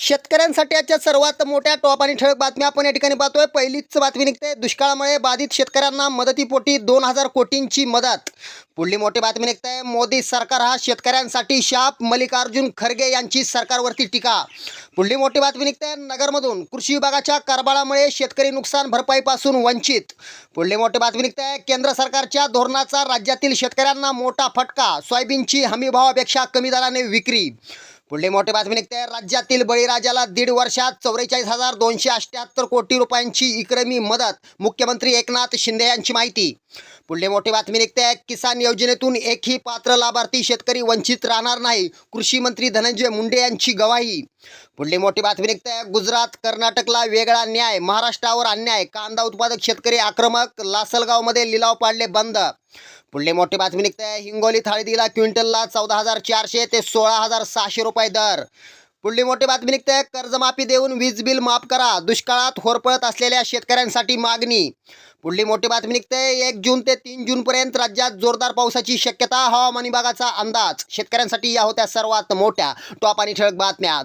शेतकऱ्यांसाठी आजच्या सर्वात मोठ्या टॉप आणि ठळक बातम्या आपण या ठिकाणी पाहतोय. पहिलीच बातमी निघते. दुष्काळामुळे बाधित शेतकऱ्यांना मदतीपोटी दोन हजार कोटींची मदत. पुढली मोठी बातमी निघते. मोदी सरकार हा शेतकऱ्यांसाठी शाप. मल्लिकार्जुन खरगे यांची सरकारवरती टीका. पुढली मोठी बातमी निघते. नगरमधून कृषी विभागाच्या कारभारामुळे शेतकरी नुकसान भरपाईपासून वंचित. पुढली मोठी बातमी निघते. केंद्र सरकारच्या धोरणाचा राज्यातील शेतकऱ्यांना मोठा फटका. सोयाबीनची हमीभावापेक्षा कमी दराने विक्री. पुढले मोठे बातमी निघते. राज्यातील बळीराजाला दीड वर्षात चौवेचाळीस हजार दोनशे अठ्ठ्याहत्तर कोटी रुपयांची इक्रमी मदत. मुख्यमंत्री एकनाथ शिंदे यांची माहिती. पुढले मोठी बातमी निघते. किसान योजनेतून एकही पात्र लाभार्थी शेतकरी वंचित राहणार नाही. कृषी मंत्री धनंजय मुंडे यांची गवाही. पुढली मोठी बातमी निघते. गुजरात कर्नाटकला वेगळा न्याय महाराष्ट्रावर अन्याय कांदा उत्पादक शेतकरी आक्रमक लासलगावमध्ये लिलाव पाडले बंद. पुढली मोठी बातमी निघते. हिंगोली थाळीदीला क्विंटलला चौदा हजार चारशे ते सोळा हजार सहाशे रुपये दर. पुढली मोठी बातमी निघते. कर्जमाफी देऊन वीज बिल माफ करा. दुष्काळात होरपळत असलेल्या शेतकऱ्यांसाठी मागणी. पुढली मोठी बातमी निघते. एक जून ते तीन जूनपर्यंत राज्यात जोरदार पावसाची शक्यता हवामान विभागाचा अंदाज. शेतकऱ्यांसाठी या होत्या सर्वात मोठ्या टॉप आणि ठळक बातम्या.